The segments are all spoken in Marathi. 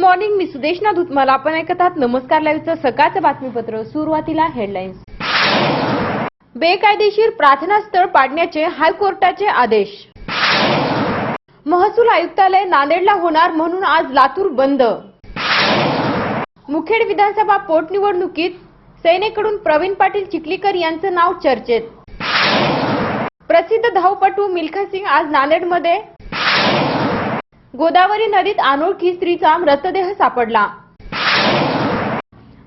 गुड मॉर्निंग मी सुदेशना धुतमाल आपण ऐकत आहात नमस्कार लाईव्हचं सकाळचं बातमीपत्र. सुरुवातीला हेडलाईन्स बेकायदेशीर प्रार्थना स्थळ पाडण्याचे हायकोर्टाचे आदेश. महसूल आयुक्तालय नांदेडला होणार म्हणून आज लातूर बंद. मुखेड विधानसभा पोटनिवडणुकीत सेनेकडून प्रवीण पाटील चिखलीकर यांचं नाव चर्चेत. प्रसिद्ध धावपटू मिल्खा सिंग आज नांदेडमध्ये गोदावरी नदीत अनोळखी स्त्रीचा मृतदेह सापडला.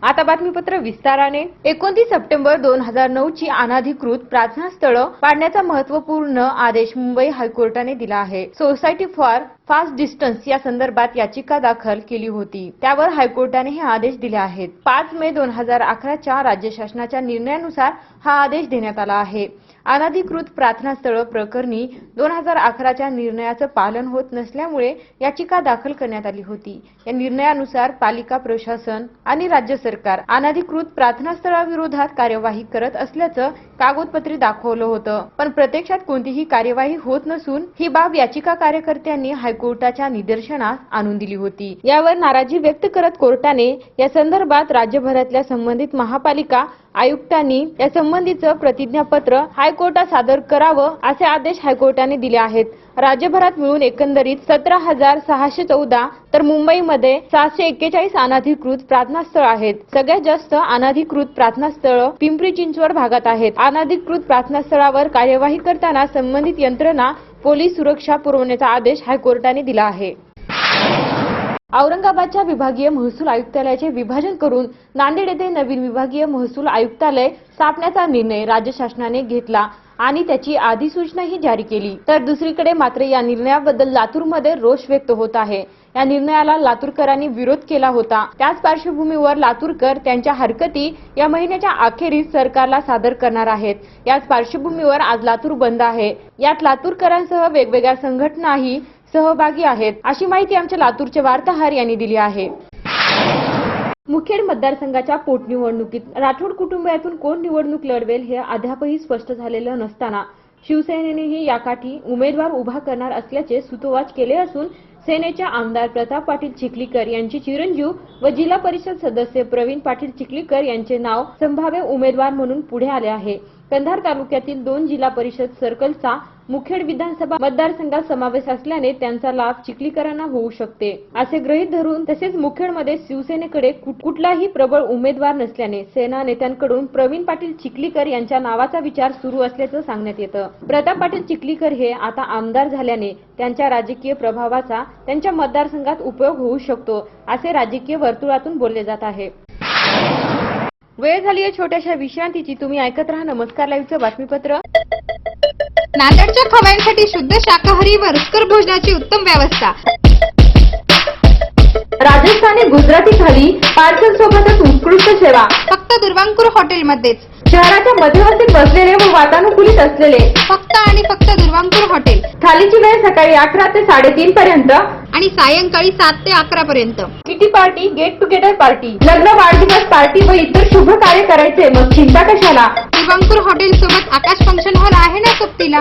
आता बातमीपत्र विस्ताराने. एकोणतीस सप्टेंबर दोन हजार नऊ ची अनाधिकृत प्रार्थना स्थळं पाडण्याचा महत्त्वपूर्ण आदेश मुंबई हायकोर्टाने दिला आहे. सोसायटी फॉर फास्ट डिस्टन्स या संदर्भात याचिका दाखल केली होती. त्यावर हायकोर्टाने हे आदेश दिले आहेत. पाच मे दोन हजार अकराच्या राज्य शासनाच्या निर्णयानुसार हा आदेश देण्यात आला आहे. अनाधिकृत प्रार्थना स्थळ प्रकरणी दोन हजार अकराच्या निर्णयाचं पालन होत नसल्यामुळे याचिका दाखल करण्यात आली होती. या निर्णयानुसार पालिका प्रशासन आणि राज्य सरकार अनाधिकृत प्रार्थना स्थळाविरोधात कार्यवाही करत असल्याचं कागदपत्री दाखवलं होतं. पण प्रत्यक्षात कोणतीही कार्यवाही होत नसून ही बाब याचिका कार्यकर्त्यांनी हायकोर्टाच्या निदर्शनास आणून दिली होती. यावर नाराजी व्यक्त करत कोर्टाने या संदर्भात राज्यभरातल्या संबंधित महापालिका आयुक्तांनी या संबंधीचं प्रतिज्ञापत्र हायकोर्टात सादर करावं असे आदेश हायकोर्टाने दिले आहेत. राज्यभरात मिळून एकंदरीत सतरा हजार सहाशे चौदा तर मुंबईमध्ये सातशे एक्केचाळीस अनाधिकृत प्रार्थनास्थळ आहेत. सगळ्यात जास्त अनाधिकृत प्रार्थनास्थळ पिंपरी चिंचवड भागात आहेत. अनाधिकृत प्रार्थनास्थळावर कार्यवाही करताना संबंधित यंत्रणा पोलीस सुरक्षा पुरवण्याचा आदेश हायकोर्टाने दिला आहे. औरंगाबादच्या विभागीय महसूल आयुक्तालयाचे विभाजन करून नांदेड येथे नवीन विभागीय महसूल आयुक्तालय स्थापण्याचा निर्णय राज्य शासनाने घेतला आणि त्याची अधिसूचनाही जारी केली. तर दुसरीकडे मात्र या निर्णयाबद्दल लातूरमध्ये रोष व्यक्त होत आहे. या निर्णयाला लातूरकरांनी विरोध केला होता. त्याच पार्श्वभूमीवर लातूरकर त्यांच्या हरकती या महिन्याच्या अखेरीस सरकारला सादर करणार आहेत. याच पार्श्वभूमीवर आज लातूर बंद आहे. यात लातूरकरांसह वेगवेगळ्या संघटनाही सहभागी आहेत. अशी माहिती आमच्या लातूरचे वार्ताहर यांनी दिली आहे. मुखेड मतदारसंघाच्या पोटनिवडणुकीत राठोड कुटुंबातून कोण निवडणूक लढवेल हे अद्यापही स्पष्ट झालेलं नसताना शिवसेनेनेही याकाठी उमेदवार उभा करणार असल्याचे सुतोवाच केले असून सेनेच्या आमदार प्रताप पाटील चिखलीकर यांचे चिरंजीव व जिल्हा परिषद सदस्य प्रवीण पाटील चिखलीकर यांचे नाव संभाव्य उमेदवार म्हणून पुढे आले आहे. कंधार तालुक्यातील दोन जिल्हा परिषद सर्कलचा मुखेड विधानसभा मतदारसंघात समावेश असल्याने त्यांचा लाभ चिखलीकरांना होऊ शकते. असे गृहीत धरून तसेच मुखेडमध्ये शिवसेनेकडे कुठ- कुठलाही प्रबळ उमेदवार नसल्याने सेना नेत्यांकडून प्रवीण पाटील चिखलीकर यांच्या नावाचा विचार सुरू असल्याचं सांगण्यात येतं. प्रताप पाटील चिखलीकर हे आता आमदार झाल्याने त्यांच्या राजकीय प्रभावाचा त्यांच्या मतदारसंघात उपयोग होऊ शकतो असे राजकीय वर्तुळातून बोलले जात आहे. वेळ झाली आहे छोट्याशा विश्रांतीची. तुम्ही ऐकत राहा नमस्कार लाईव्हचं बातमीपत्र. नांदेडच्या खवयांसाठी शुद्ध शाकाहारी व रुचकर भोजनाची उत्तम व्यवस्था. राजस्थानी गुजराती थाली पार्सल सोबतच उत्कृष्ट सेवा. फक्त दुर्वांकुर हॉटेलमध्येच. शहराच्या मध्यवर्ती बसलेले व वातानुकूलित असलेले. फक्त आणि फक्त दुर्वांकुर हॉटेल. थालीची वेळ सकाळी अकरा ते साडेतीन पर्यंत. आणि सायंकाळी सात ते अकरा पर्यंत. Kitty party get together party. लग्न वाढदिवस पार्टी व इतर शुभ कार्य करायचे. मग चिंता कशाला? दुर्वांकुर हॉटेल सोबत आकाश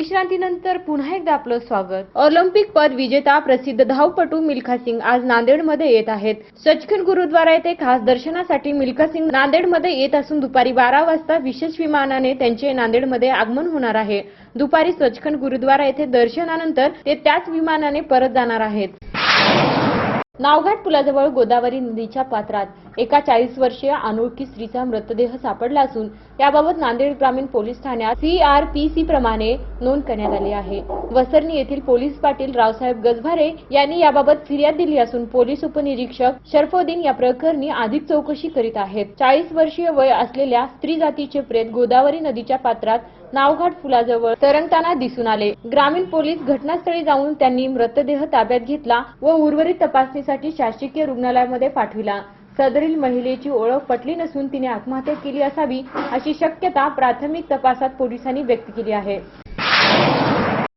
विश्रांतीनंतर पुन्हा एकदा आपलं स्वागत. ऑलिम्पिक पद विजेता प्रसिद्ध धावपटू मिल्खा सिंग आज नांदेडमध्ये येत आहेत. सचखंड गुरुद्वारा येथे खास दर्शनासाठी मिल्खा सिंग नांदेडमध्ये येत असून दुपारी बारा वाजता विशेष विमानाने त्यांचे नांदेडमध्ये आगमन होणार आहे. दुपारी सचखंड गुरुद्वारा येथे दर्शनानंतर ते त्याच विमानाने परत जाणार आहेत. नावघाट पुलाजवळ गोदावरी नदीच्या पात्रात एका चाळीस वर्षीय अनोळखी स्त्रीचा मृतदेह सापडला असून याबाबत नांदेड ग्रामीण पोलीस ठाण्यात सीआरपीसी प्रमाणे नोंद करण्यात आली आहे. वसरणी येथील पोलीस पाटील रावसाहेब गजभारे यांनी याबाबत फिर्याद दिली असून पोलीस उपनिरीक्षक शरफोद्दीन या प्रकरणी अधिक चौकशी करीत आहेत. चाळीस वर्षीय वय असलेल्या स्त्री जातीचे प्रेत गोदावरी नदीच्या पात्रात नावघाट पुलाजवळ तरंगताना दिसून आले. ग्रामीण पोलीस घटनास्थळी जाऊन त्यांनी मृतदेह ताब्यात घेतला व उर्वरित तपासणीसाठी शासकीय रुग्णालयामध्ये पाठविला. सदरील महिलेची ओळख पटली नसून तिने आत्महत्या केली असावी अशी शक्यता प्राथमिक तपासात पोलिसांनी व्यक्त केली आहे.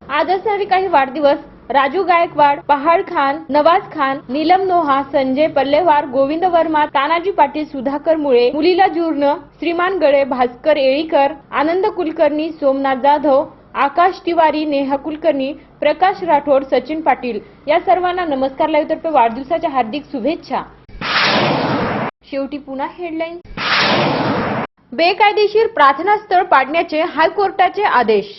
आज असणारे काही वाढदिवस. राजू गायकवाड पहाड खान नवाज खान नीलम नोहा संजय पल्लेवार गोविंद वर्मा तानाजी पाटील सुधाकर मुळे मुलीला जूर्ण श्रीमान गळे भास्कर येळीकर आनंद कुलकर्णी सोमनाथ जाधव आकाश तिवारी नेहा कुलकर्णी प्रकाश राठोड सचिन पाटील. या सर्वांना नमस्कार लाईव्हतर्फे वाढदिवसाच्या हार्दिक शुभेच्छा. शेवटी पुन्हा हेडलाईन बेकायदेशीर प्रार्थना स्थळ पाडण्याचे हायकोर्टाचे आदेश.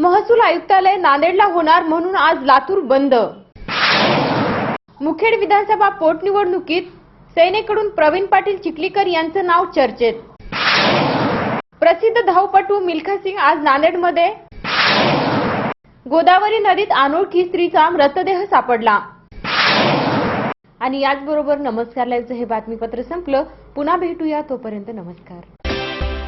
महसूल आयुक्तालय नांदेडला होणार म्हणून आज लातूर बंद. मुखेड विधानसभा पोटनिवडणुकीत सेनेकडून प्रवीण पाटील चिखलीकर यांचं नाव चर्चेत. प्रसिद्ध धावपटू मिल्खा सिंग आज नांदेडमध्ये. गोदावरी नदीत अनोळखी स्त्रीचा मृतदेह सापडला. आणि याचबरोबर नमस्कार लाईव्हचं हे बातमीपत्र संपलं. पुन्हा भेटूया तोपर्यंत नमस्कार.